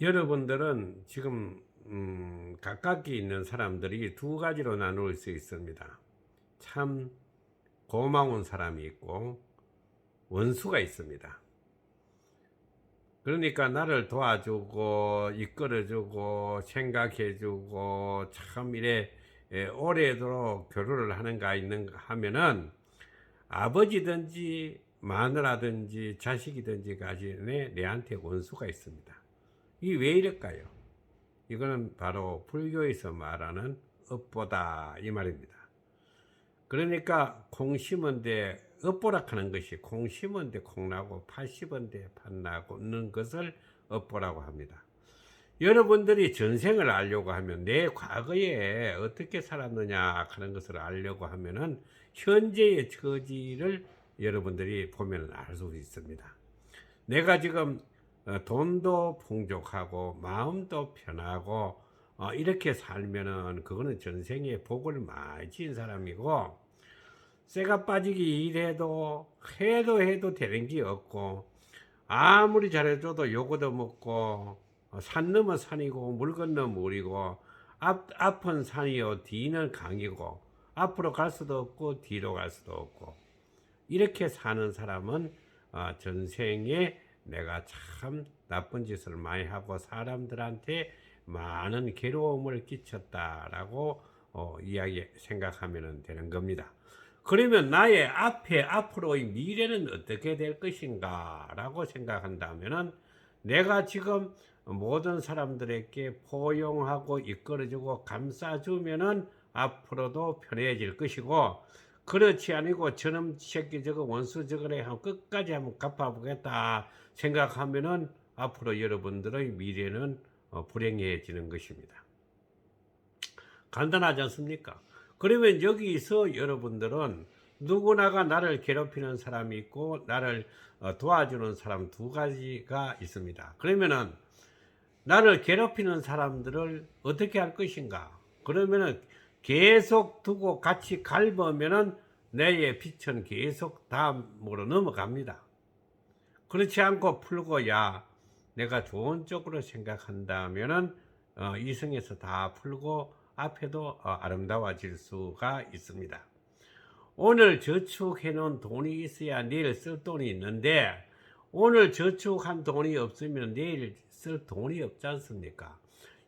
여러분들은 지금 음, 가깝게 있는 사람들이 두 가지로 나눌 수 있습니다. 참 고마운 사람이 있고 원수가 있습니다. 그러니까 나를 도와주고 이끌어주고 생각해주고 참 이래 예, 오래도록 교류를 하는가 있는가 하면은 아버지든지 마누라든지 자식이든지까지 내, 내한테 원수가 있습니다. 이게 왜 이럴까요? 이거는 바로 불교에서 말하는 업보다 이 말입니다. 그러니까 콩 심은데 업보락하는 것이 콩 심은데 콩 나고 팥 심은데 팥 나고는 것을 업보라고 합니다. 여러분들이 전생을 알려고 하면 내 과거에 어떻게 살았느냐 하는 것을 알려고 하면은 현재의 처지를 여러분들이 보면 알 수 있습니다. 내가 지금 어, 돈도 풍족하고 마음도 편하고 어, 이렇게 살면은 그거는 전생에 복을 많이 지은 사람이고 쇠가 빠지기 일해도 해도 해도 되는 게 없고 아무리 잘해줘도 요거도 먹고 어, 산 넘어 산이고 물 건너 물이고 앞, 앞은 산이요 뒤는 강이고 앞으로 갈 수도 없고 뒤로 갈 수도 없고. 이렇게 사는 사람은 어, 전생에 내가 참 나쁜 짓을 많이 하고 사람들한테 많은 괴로움을 끼쳤다라고 어, 이야기 생각하면 되는 겁니다. 그러면 나의 앞에 앞으로의 미래는 어떻게 될 것인가라고 생각한다면은 내가 지금 모든 사람들에게 포용하고 이끌어주고 감싸주면은 앞으로도 편해질 것이고 그렇지 아니고 저놈 새끼 저거 원수 저거래 하면 끝까지 한번 갚아보겠다 생각하면은 앞으로 여러분들의 미래는 어, 불행해지는 것입니다. 간단하지 않습니까? 그러면 여기서 여러분들은 누구나가 나를 괴롭히는 사람이 있고 나를 어, 도와주는 사람 두 가지가 있습니다. 그러면은 나를 괴롭히는 사람들을 어떻게 할 것인가? 그러면은 계속 두고 같이 갈보면은 내의 빛은 계속 다음으로 넘어갑니다. 그렇지 않고 풀고 야 내가 좋은 쪽으로 생각한다면은 어, 이승에서 다 풀고 앞에도 어, 아름다워질 수가 있습니다. 오늘 저축해 놓은 돈이 있어야 내일 쓸 돈이 있는데 오늘 저축한 돈이 없으면 내일 쓸 돈이 없지 않습니까?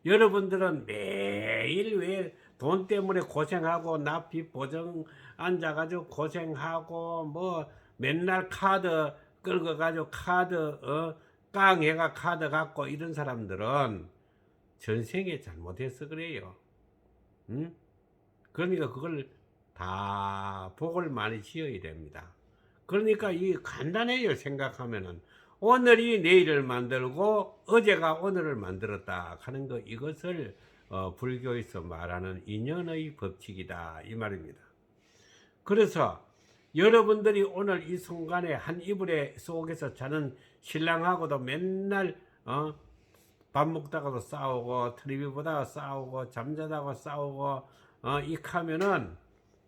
여러분들은 매일 왜 돈 때문에 고생하고 납입 보정 앉아가지고 고생하고 뭐 맨날 카드 끌어가지고 카드 어 깡해가 카드 갖고 이런 사람들은 전생에 잘못해서 그래요. 응? 그러니까 그걸 다 복을 많이 지어야 됩니다. 그러니까 이 간단해요 생각하면은 오늘이 내일을 만들고 어제가 오늘을 만들었다 하는 거 이것을 어, 불교에서 말하는 인연의 법칙이다 이 말입니다. 그래서 여러분들이 오늘 이 순간에 한 이불에 속에서 자는 신랑하고도 맨날 어, 밥 먹다가도 싸우고 텔레비 보다가 싸우고 잠자다가 싸우고 어, 익하면은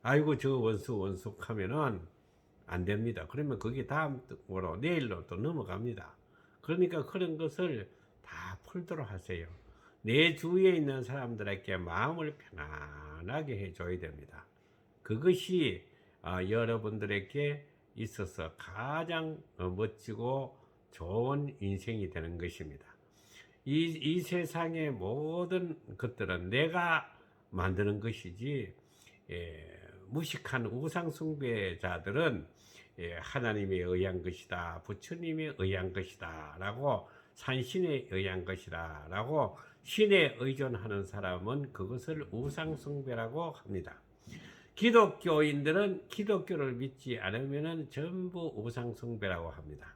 아이고 저 원수 원수 하면은 안 됩니다. 그러면 그게 다음으로 내일로 또 넘어갑니다. 그러니까 그런 것을 다 풀도록 하세요. 내 주위에 있는 사람들에게 마음을 편안하게 해줘야 됩니다. 그것이 어, 여러분들에게 있어서 가장 어, 멋지고 좋은 인생이 되는 것입니다. 이, 이 세상의 모든 것들은 내가 만드는 것이지 예, 무식한 우상숭배자들은 예, 하나님에 의한 것이다, 부처님에 의한 것이다, 라고 산신에 의한 것이다, 라고 신에 의존하는 사람은 그것을 우상숭배라고 합니다. 기독교인들은 기독교를 믿지 않으면 전부 우상숭배라고 합니다.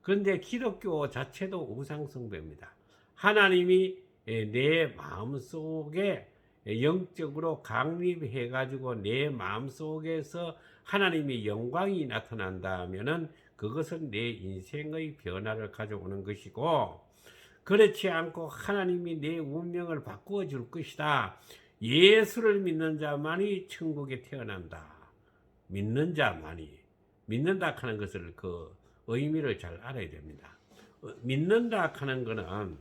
그런데 기독교 자체도 우상숭배입니다. 하나님이 내 마음 속에 영적으로 강립해 가지고 내 마음 속에서 하나님의 영광이 나타난다면은 그것은 내 인생의 변화를 가져오는 것이고 그렇지 않고 하나님이 내 운명을 바꾸어 줄 것이다. 예수를 믿는 자만이 천국에 태어난다. 믿는 자만이 믿는다 하는 것을 그 의미를 잘 알아야 됩니다. 어, 믿는다 하는 것은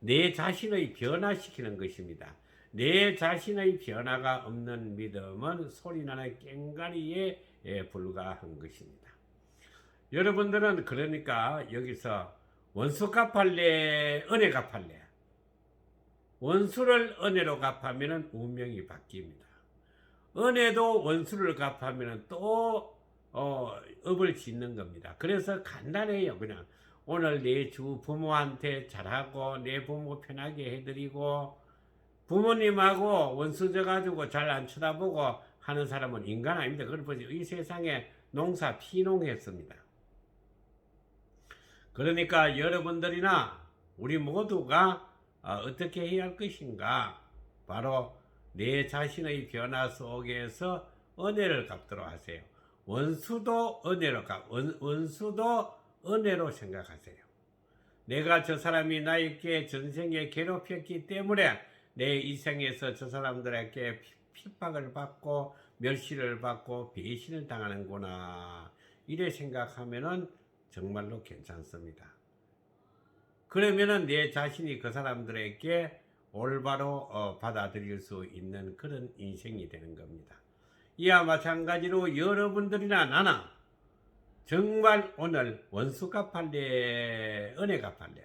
내 자신의 변화시키는 것입니다. 내 자신의 변화가 없는 믿음은 소리나는 깽가리에 예, 불과한 것입니다. 여러분들은 그러니까 여기서 원수 갚할래, 은혜 갚할래? 원수를 은혜로 갚으면 운명이 바뀝니다. 은혜도 원수를 갚으면 또 어, 업을 짓는 겁니다. 그래서 간단해요. 그냥 오늘 내 주 부모한테 잘하고 내 부모 편하게 해드리고 부모님하고 원수져 가지고 잘 안 쳐다보고 하는 사람은 인간 아닙니다. 그걸 보세요. 이 세상에 농사 피농했습니다. 그러니까 여러분들이나 우리 모두가 어, 어떻게 해야 할 것인가? 바로 내 자신의 변화 속에서 은혜를 갚도록 하세요. 원수도 은혜로 갚, 원, 원수도 은혜로 생각하세요. 내가 저 사람이 나에게 전생에 괴롭혔기 때문에 내 이생에서 저 사람들에게 피- 핍박을 받고 멸시를 받고 배신을 당하는구나. 이래 생각하면은 정말로 괜찮습니다. 그러면은 내 자신이 그 사람들에게 올바로 어, 받아들일 수 있는 그런 인생이 되는 겁니다. 이와 마찬가지로 여러분들이나 나나 정말 오늘 원수 갚할래 은혜 갚할래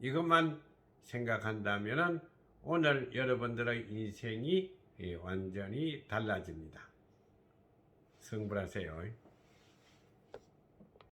이것만 생각한다면은 오늘 여러분들의 인생이 예, 완전히 달라집니다. 성불하세요.